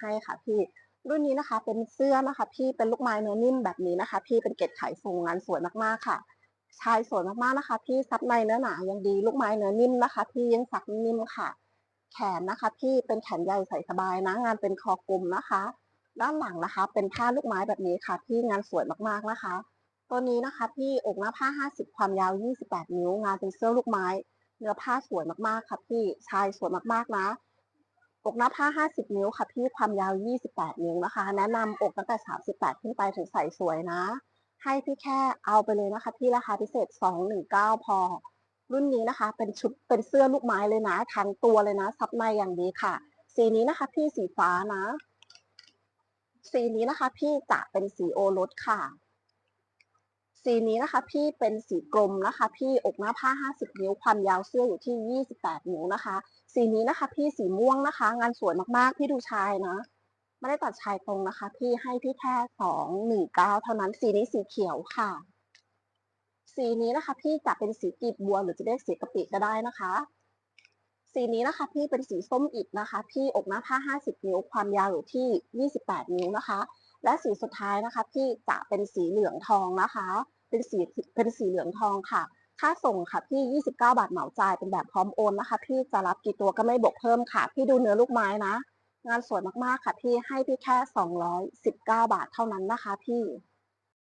ให้ค่ะพี่รุ่นนี้นะคะ เป็นเสื้อนะคะ พี่เป็นลูกไม้เนื้อนิ่มแบบนี้นะคะ พี่เป็นเกล็ดไขสูงงานสวยมากๆค่ะชายสวยมากๆนะคะ พี่ซับในเนื้อหนายังดีลูกไม้เนื้อนิ่มนะคะ พี่ยังสักนิ่มค่ะ แขนนะคะ พี่เป็นแขนใหญ่ใส่สบายนะ งานเป็นคอกลมนะคะ ด้านหลังนะคะ เป็นผ้าลูกไม้แบบนี้ค่ะ พี่งานสวยมากๆนะคะ ตัวนี้นะคะ พี่อกหน้าผ้า 50 ความยาว 28 นิ้ว งานเป็นเสื้อลูกไม้ เนื้อผ้าสวยมากๆค่ะพี่ชายสวยมากๆนะ อกหน้าผ้า 50 นิ้วค่ะพี่ความยาว 28 นิ้วนะคะ แนะนำอกตั้งแต่ 38 ขึ้นไปถึงใส่สวยนะ ให้พี่แค่เอาไปเลยนะคะ พี่ราคาพิเศษ 219 พอ รุ่นนี้นะคะ เป็นชุดเป็นเสื้อลูกไม้เลยนะทั้งตัวเลยนะ ซับในอย่างดีค่ะ สีนี้นะคะ พี่สีฟ้านะ สีนี้นะคะ พี่จะเป็นสีโอรสค่ะ สีนี้นะคะพี่เป็นสีกลมนะคะ พี่อกหน้าผ้า 50 นิ้วความยาวเสื้ออยู่ที่ 28 นิ้วนะคะ สีนี้นะคะ พี่สีม่วงนะคะ งานสวยมากๆ พี่ดูชายนะไม่ได้ตัดชายตรงนะคะ พี่ให้พี่แค่219เท่านั้นสีนี้สีเขียวค่ะ สีนี้นะคะ พี่จะเป็นสีกีบบัวหรือจะเรียกสีกะปิก็ได้นะคะ สีนี้นะคะ พี่เป็นสีส้มอิฐนะคะ พี่อกหน้าผ้า 50 นิ้วความยาวอยู่ที่ 28 นิ้วนะคะ และสีสุดท้ายนะคะที่จะเป็นสีเหลืองทองนะคะ เป็นสีเป็นสีเหลืองทองค่ะ ค่าส่งค่ะพี่ 29 บาทเหมาจ่ายเป็นแบบพร้อมโอนนะคะ พี่จะรับกี่ตัวก็ไม่บวกเพิ่มค่ะ พี่ดูเนื้อลูกไม้นะ งานสวยมากๆค่ะพี่ให้พี่แค่ 219 บาทเท่านั้นนะคะพี่